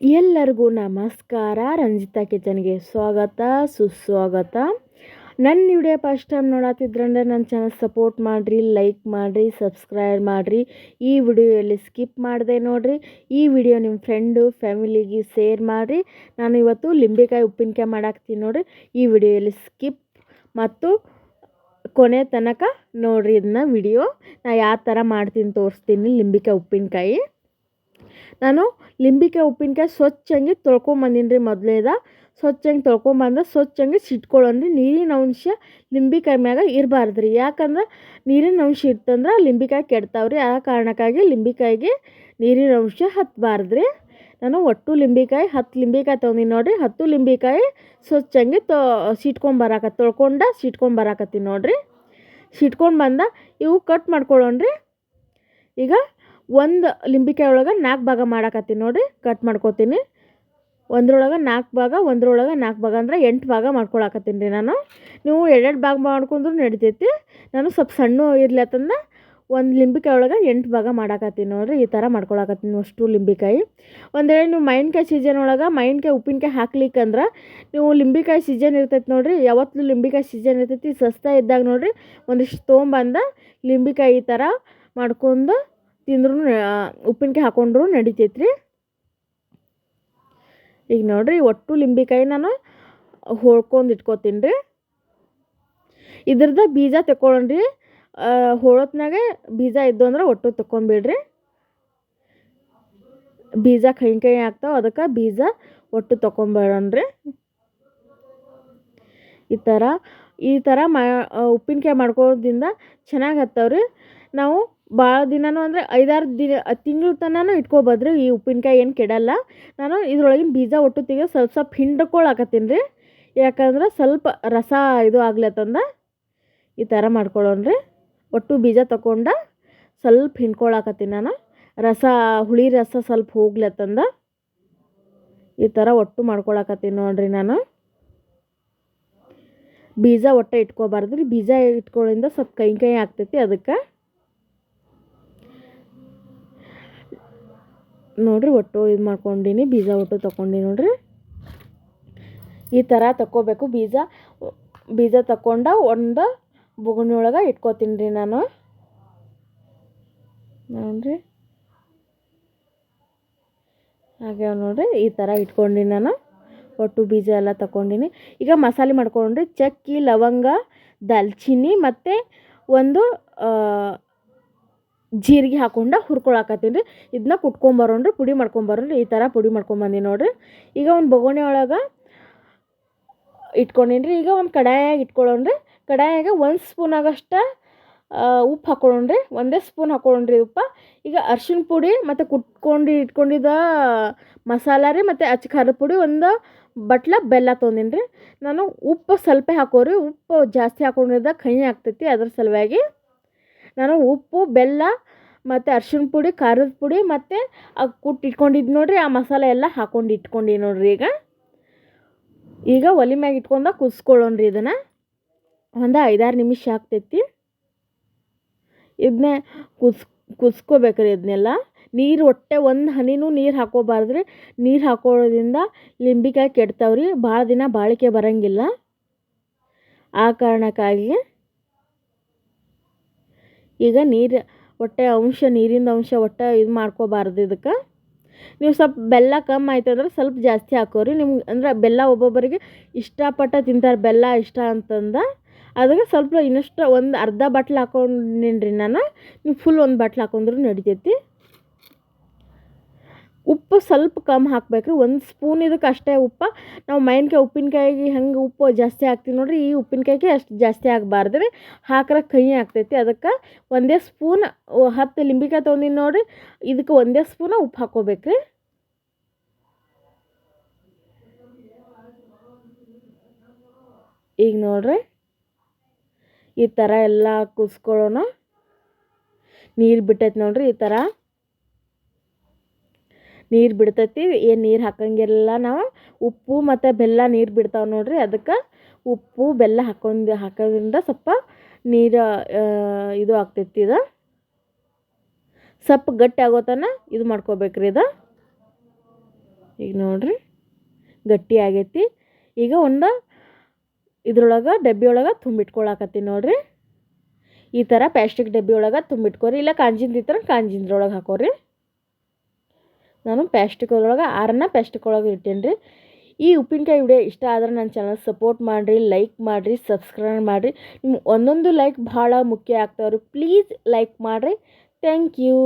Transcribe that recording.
ಎಲ್ಲರಿಗೂ ನಮಸ್ಕಾರ. ರಂಜಿತಾ ಕಿಚನ್ಗೆ ಸ್ವಾಗತ, ಸುಸ್ವಾಗತ. ನನ್ನ ವಿಡಿಯೋ ಫಸ್ಟ್ ಟೈಮ್ ನೋಡತ್ತಿದ್ರಂದ್ರೆ ನನ್ನ ಚಾನಲ್ ಸಪೋರ್ಟ್ ಮಾಡಿರಿ, ಲೈಕ್ ಮಾಡಿರಿ, ಸಬ್ಸ್ಕ್ರೈಬ್ ಮಾಡಿರಿ. ಈ ವಿಡಿಯೋಯಲ್ಲಿ ಸ್ಕಿಪ್ ಮಾಡಿದೆ ನೋಡಿರಿ. ಈ ವಿಡಿಯೋ ನಿಮ್ಮ ಫ್ರೆಂಡು, ಫ್ಯಾಮಿಲಿಗೆ ಶೇರ್ ಮಾಡಿರಿ. ನಾನು ಇವತ್ತು ಲಿಂಬೆಕಾಯಿ ಉಪ್ಪಿನಕಾಯಿ ಮಾಡಾಕ್ತೀನಿ ನೋಡಿರಿ. ಈ ವಿಡಿಯೋಯಲ್ಲಿ ಸ್ಕಿಪ್ ಮತ್ತು ಕೊನೆ ತನಕ ನೋಡಿರಿ ಇದನ್ನ ವಿಡಿಯೋ. ನಾ ಯಾವ ಥರ ಮಾಡ್ತೀನಿ ತೋರಿಸ್ತೀನಿ ಲಿಂಬಿಕಾಯಿ ಉಪ್ಪಿನಕಾಯಿ. ನಾನು ಲಿಂಬಿಕಾಯಿ ಉಪ್ಪಿನಕಾಯಿ ಸ್ವಚ್ಛಂಗೆ ತೊಳ್ಕೊಂಬಂದೀನಿ ರೀ ಮೊದಲೇದ ಸ್ವಚ್ಛಂಗೆ ತೊಳ್ಕೊಂಬಂದು ಸ್ವಚ್ಛಂಗೆ ಸಿಟ್ಕೊಳ್ಳೋಣ್ರಿ ನೀರಿನ ಅಂಶ ಲಿಂಬಿಕಾಯಿ ಮ್ಯಾಗ ಇರಬಾರ್ದು ರೀ ಯಾಕಂದ್ರೆ ನೀರಿನ ಅಂಶ ಇತ್ತಂದ್ರೆ ಲಿಂಬಿಕಾಯಿ ಕೆಡ್ತಾವ್ರಿ. ಆ ಕಾರಣಕ್ಕಾಗಿ ಲಿಂಬಿಕಾಯಿಗೆ ನೀರಿನ ಅಂಶ ಹತ್ತಬಾರ್ದು ರೀ ನಾನು ಒಟ್ಟು ಲಿಂಬಿಕಾಯಿ, ಹತ್ತು ಲಿಂಬಿಕಾಯಿ ತೊಗೊಂಡಿನಿ ನೋಡಿರಿ. ಹತ್ತು ಲಿಂಬಿಕಾಯಿ ಸ್ವಚ್ಛಂಗೆ ತೊ, ಸಿಟ್ಕೊಂಬರಾಕ, ತೊಳ್ಕೊಂಡ ಸಿಟ್ಕೊಂಬರಾಕತ್ತೀನಿ ನೋಡಿರಿ. ಸಿಟ್ಕೊಂಡು ಬಂದ ಇವು ಕಟ್ ಮಾಡ್ಕೊಳ್ಳೋಣ್ರಿ ಈಗ ಒಂದು ಲಿಂಬಿಕಾಯಿ ಒಳಗೆ ನಾಲ್ಕು ಭಾಗ ಮಾಡಾಕತ್ತೀನಿ ನೋಡಿರಿ ಕಟ್ ಮಾಡ್ಕೋತೀನಿ. ಒಂದ್ರೊಳಗೆ ನಾಲ್ಕು ಭಾಗ, ಒಂದ್ರೊಳಗೆ ನಾಲ್ಕು ಭಾಗ ಅಂದ್ರೆ ಎಂಟು ಭಾಗ ಮಾಡ್ಕೊಳಕತ್ತೀನಿ ರೀ ನಾನು. ನೀವು ಎರಡೆರಡು ಭಾಗ ಮಾಡ್ಕೊಂಡ್ರು ನಡಿತೈತಿ. ನಾನು ಸ್ವಲ್ಪ ಸಣ್ಣ ಇರಲಿ ಅಂತಂದ್ರೆ ಒಂದು ಲಿಂಬಿಕಾಯಿ ಒಳಗೆ ಎಂಟು ಭಾಗ ಮಾಡಾಕತ್ತೀನಿ ನೋಡಿರಿ, ಈ ಥರ ಮಾಡ್ಕೊಳಕತ್ತೀನಿ ಅಷ್ಟು ಲಿಂಬಿಕಾಯಿ. ಒಂದು ವೇಳೆ ನೀವು ಮಾವಿನ್ಕಾಯಿ ಸೀಸನ್ ಒಳಗೆ ಮಾವಿನ್ಕಾಯಿ ಉಪ್ಪಿನಕಾಯಿ ಹಾಕ್ಲಿಕ್ಕಂದ್ರೆ ನೀವು ಲಿಂಬಿಕಾಯಿ ಸೀಸನ್ ಇರ್ತೈತೆ ನೋಡಿರಿ, ಯಾವತ್ತೂ ಲಿಂಬಿಕಾಯಿ ಸೀಸನ್ ಇರ್ತೈತಿ, ಸಸ್ತಾ ಇದ್ದಾಗ ನೋಡಿರಿ ಒಂದಿಷ್ಟು ತೊಗೊಂಬಂದ ಲಿಂಬಿಕಾಯಿ ಈ ಥರ ಮಾಡ್ಕೊಂಡು ತಿಂದ್ರೂ ಉಪ್ಪಿನಕಾಯಿ ಹಾಕೊಂಡ್ರು ನಡಿತೈತೆ ರೀ ಈಗ ನೋಡಿರಿ, ಒಟ್ಟು ಲಿಂಬೆಕಾಯಿ ನಾನು ಹೋಳ್ಕೊಂಡು ಇಟ್ಕೋತೀನಿ ರೀ ಇದ್ರದ್ದು ಬೀಜ ತಗೊಳ್ರಿ ಹೋಳೋತ್ನಾಗೆ ಬೀಜ ಇದ್ದು ಅಂದ್ರೆ ಒಟ್ಟು ತಗೊಂಡ್ಬಿಡ್ರಿ ಬೀಜ ಕೈ ಕೈ ಆಗ್ತಾವೆ, ಅದಕ್ಕೆ ಬೀಜ ಒಟ್ಟು ತೊಗೊಂಬೇಡನ್ರಿ ಈ ಥರ ಈ ಥರ ಮಾ, ಉಪ್ಪಿನಕಾಯಿ ಮಾಡ್ಕೊಳ್ಳೋದ್ರಿಂದ ಚೆನ್ನಾಗಿ ಹತ್ತವ್ರಿ. ನಾವು ಭಾಳ ದಿನನೂ ಅಂದರೆ ಐದಾರು ದಿನ, ತಿಂಗಳ ತನಕ ಇಟ್ಕೊಬೋದ್ರಿ ಈ ಉಪ್ಪಿನಕಾಯಿ ಏನು ಕೆಡಲ್ಲ. ನಾನು ಇದ್ರೊಳಗಿನ ಬೀಜ ಒಟ್ಟು ತೆಗೆದು ಸ್ವಲ್ಪ ಸ್ವಲ್ಪ ಹಿಂಡ್ಕೊಳಕತ್ತೀನಿ ರೀ. ಯಾಕಂದ್ರೆ ಸ್ವಲ್ಪ ರಸ ಇದು ಆಗ್ಲತ್ತಂದ ಈ ಥರ ಮಾಡ್ಕೊಳ್ಳೋಣ್ರಿ ಒಟ್ಟು ಬೀಜ ತಗೊಂಡ ಸ್ವಲ್ಪ ಹಿಂಡ್ಕೊಳಕತ್ತೀನಿ ನಾನು. ರಸ, ಹುಳಿ ರಸ ಸ್ವಲ್ಪ ಹೋಗ್ಲತ್ತಂದ ಈ ಥರ ಒಟ್ಟು ಮಾಡ್ಕೊಳಕತ್ತೀನಿ ನೋಡ್ರಿ ನಾನು. ಬೀಜ ಒಟ್ಟೆ ಇಟ್ಕೋಬಾರ್ದು ರೀ ಬೀಜ ಇಟ್ಕೊಳ್ಳಿಂದ ಸ್ವಲ್ಪ ಕೈ ಕೈ ಆಗ್ತೈತಿ ಅದಕ್ಕೆ. ನೋಡಿರಿ ಒಟ್ಟು ಇದು ಮಾಡ್ಕೊಂಡೀನಿ, ಬೀಜ ಒಟ್ಟು ತೊಗೊಂಡು ನೋಡಿರಿ. ಈ ಥರ ತಗೋಬೇಕು ಬೀಜ. ಬೀಜ ತಗೊಂಡ ಒಂದು ಬುಗುಣಿ ಒಳಗೆ ಇಟ್ಕೋತೀನಿ ರೀ ನಾನು. ನೋಡಿರಿ. ಹಾಗೆ ನೋಡಿರಿ, ಈ ಥರ ಇಟ್ಕೊಂಡು ನಾನು. ಒಟ್ಟು ಬೀಜ ಎಲ್ಲ ತಗೊಂಡಿನಿ ಈಗ ಮಸಾಲೆ ಮಾಡ್ಕೊಂಡ್ರಿ, ಚಕ್ಕಿ, ಲವಂಗ, ದಾಲ್ಚಿನ್ನಿ ಮತ್ತು ಒಂದು ಜೀರಿಗೆ ಹಾಕೊಂಡು ಹುರ್ಕೊಳಕತ್ತೀನಿ ರೀ. ಇದನ್ನ ಕುಟ್ಕೊಂಬರೋಣ್ರಿ, ಪುಡಿ ಮಾಡ್ಕೊಂಬರೋಣ್ರಿ, ಈ ಥರ ಪುಡಿ ಮಾಡ್ಕೊಂಬಂದಿ ನೋಡಿರಿ. ಈಗ ಒಂದು ಬೊಗೋಣಿ ಒಳಗೆ ಇಟ್ಕೊಂಡೀನಿ ರೀ ಈಗ ಒಂದು ಕಡಾಯಾಗ ಇಟ್ಕೊಳ್ಳೋಣ್ರಿ. ಕಡಾಯಾಗ ಒಂದು ಸ್ಪೂನಾಗಷ್ಟ ಉಪ್ಪು ಹಾಕೊಳ್ಳೋಣ್ರಿ. ಒಂದೇ ಸ್ಪೂನ್ ಹಾಕೊಳ್ಳೋಣ್ರಿ ಉಪ್ಪು. ಈಗ ಅರ್ಶಿಣ ಪುಡಿ ಮತ್ತು ಕುಟ್ಕೊಂಡು ಇಟ್ಕೊಂಡಿದ್ದ ಮಸಾಲ ರೀ ಮತ್ತು ಅಚ್ಚ ಖಾರದ ಪುಡಿ ಒಂದು ಬಟ್ಲ ಬೆಲ್ಲ ತೊಗೊಂಡಿನಿ ರೀ ನಾನು ಉಪ್ಪು ಸ್ವಲ್ಪ ಹಾಕೋರಿ. ಉಪ್ಪು ಜಾಸ್ತಿ ಹಾಕೊಂಡಿದ್ದ ಕಹಿ ಆಗ್ತೈತಿ ಅದ್ರ ಸಲುವಾಗಿ ನಾನು ಉಪ್ಪು, ಬೆಲ್ಲ ಮತ್ತು ಅರ್ಶಿಣ ಪುಡಿ, ಖಾರದ ಪುಡಿ ಮತ್ತು ಆ ಕುಟ್ಟಿಟ್ಕೊಂಡಿದ್ದು ನೋಡಿರಿ, ಆ ಮಸಾಲೆ ಎಲ್ಲ ಹಾಕೊಂಡು ಇಟ್ಕೊಂಡು ನೋಡಿರಿ ಈಗ. ಈಗ ಒಲೆ ಮ್ಯಾಗ ಇಟ್ಕೊಂಡ ಕುದಿಸ್ಕೊಳ್ಳೋಣ್ರಿ ಇದನ್ನು. ಒಂದು ಐದಾರು ನಿಮಿಷ ಆಗ್ತೈತಿ. ಇದನ್ನೇ ಕುದ್ಸ್ ಕುದಿಸ್ಕೋಬೇಕ್ರಿ ಇದನ್ನೆಲ್ಲ ನೀರು ಒಟ್ಟೆ ಒಂದು ಹನಿನೂ ನೀರು ಹಾಕೋಬಾರ್ದ್ರಿ. ನೀರು ಹಾಕೋದ್ರಿಂದ ಲಿಂಬಿಕಾಯಿ ಕೆಡ್ತಾವ್ರಿ ಭಾಳ ದಿನ ಬಾಳಿಕೆ ಬರೋಂಗಿಲ್ಲ. ಆ ಕಾರಣಕ್ಕಾಗಿ ಈಗ ನೀರು, ಒಟ್ಟೆ ಅಂಶ, ನೀರಿಂದ ಅಂಶ ಒಟ್ಟೆ ಇದು ಮಾಡ್ಕೋಬಾರ್ದು ಇದಕ್ಕೆ. ನೀವು ಸ್ವಲ್ಪ ಬೆಲ್ಲ ಕಮ್ಮಿ ಆಯ್ತು ಅಂದ್ರೆ ಸ್ವಲ್ಪ ಜಾಸ್ತಿ ಹಾಕೋರಿ. ನಿಮ್ಗೆ ಅಂದ್ರೆ ಬೆಲ್ಲ ಒಬ್ಬೊಬ್ಬರಿಗೆ ಇಷ್ಟಪಟ್ಟು ತಿಂತಾರೆ ಬೆಲ್ಲ ಇಷ್ಟ ಅಂತಂದ ಅದಕ್ಕೆ ಸ್ವಲ್ಪ ಇನ್ನಷ್ಟು ಒಂದು ಅರ್ಧ ಬಟ್ಲು ಹಾಕೊಂಡಿನ್ರಿ ನಾನು. ನೀವು ಫುಲ್ ಒಂದು ಬಟ್ಲು ಹಾಕೊಂಡ್ರು ನಡಿತೈತಿ. ಉಪ್ಪು ಸ್ವಲ್ಪ ಕಮ್ಮಿ ಹಾಕ್ಬೇಕು ರೀ ಒಂದು ಸ್ಪೂನ್ ಇದಕ್ಕೆ ಅಷ್ಟೇ ಉಪ್ಪು. ನಾವು ಮಾವಿನ್ಕಾಯಿ, ಉಪ್ಪಿನಕಾಯಿಗೆ ಹೆಂಗೆ ಉಪ್ಪು ಜಾಸ್ತಿ ಹಾಕ್ತೀವಿ ನೋಡಿರಿ, ಈ ಉಪ್ಪಿನಕಾಯಿಗೆ ಅಷ್ಟು ಜಾಸ್ತಿ ಆಗಬಾರ್ದು ರೀ. ಹಾಕ್ರೆ ಕಹಿ ಆಗ್ತೈತಿ. ಅದಕ್ಕೆ ಒಂದೇ ಸ್ಪೂನ್ ಹತ್ತು ಲಿಂಬಿಕಾಯಿ ತೊಗೊಂಡಿನಿ ನೋಡಿರಿ. ಇದಕ್ಕೆ ಒಂದೇ ಸ್ಪೂನ ಉಪ್ಪು ಹಾಕ್ಕೋಬೇಕು ರೀ ಈಗ ನೋಡ್ರಿ, ಈ ಥರ ಎಲ್ಲ ಕುದಿಸ್ಕೊಳ್ಳೋಣ ನೀರು ಬಿಟ್ಟೈತೆ ನೋಡ್ರಿ ಈ ಥರ ನೀರು ಬಿಡ್ತೈತಿ. ಏನು ನೀರು ಹಾಕಂಗಿಲ್ಲ ನಾವು. ಉಪ್ಪು ಮತ್ತು ಬೆಲ್ಲ ನೀರು ಬಿಡ್ತಾವೆ ನೋಡಿರಿ. ಅದಕ್ಕೆ ಉಪ್ಪು, ಬೆಲ್ಲ ಹಾಕೊಂಡು ಹಾಕೋದ್ರಿಂದ ಸ್ವಲ್ಪ ನೀರು ಇದು ಆಗ್ತೈತಿ ಇದು. ಸ್ವಲ್ಪ ಗಟ್ಟಿ ಆಗೋತನ ಇದು ಮಾಡ್ಕೋಬೇಕ್ರಿ ಇದು. ಈಗ ನೋಡಿರಿ. ಗಟ್ಟಿ ಆಗೈತಿ. ಈಗ ಒಂದು ಇದ್ರೊಳಗೆ ಡಬ್ಬಿ ಒಳಗೆ ತುಂಬಿಟ್ಕೊಳಕತ್ತೀನಿ ನೋಡಿರಿ. ಈ ಥರ ಪ್ಲಾಸ್ಟಿಕ್ ಡಬ್ಬಿ ಒಳಗೆ ತುಂಬಿಟ್ಕೊರಿ. ಇಲ್ಲ ಕಾಂಜಿಂದ ಇದ್ರೆ ಕಾಂಜಿಂದ್ರೊಳಗೆ ಹಾಕೋರಿ. ನಾನು ಪ್ಯಾಸ್ಟಿಕೊಳಗೆ ಆರನ್ನ ಪ್ಯಾಸ್ಟಿಕೊಳಗೆ ಇಟ್ಟೇನಿ ರೀ. ಈ ಉಪ್ಪಿನಕಾಯಿ ವಿಡಿಯೋ ಇಷ್ಟ ಆದ್ರೆ ನನ್ನ ಚಾನಲ್ ಸಪೋರ್ಟ್ ಮಾಡಿರಿ ಲೈಕ್ ಮಾಡಿರಿ ಸಬ್ಸ್ಕ್ರೈಬ್ ಮಾಡಿರಿ. ನಿಮ್ಮ ಒಂದೊಂದು ಲೈಕ್ ಭಾಳ ಮುಖ್ಯ ಆಗ್ತಾವ್ರಿ. ಪ್ಲೀಸ್ ಲೈಕ್ ಮಾಡಿರಿ. Thank you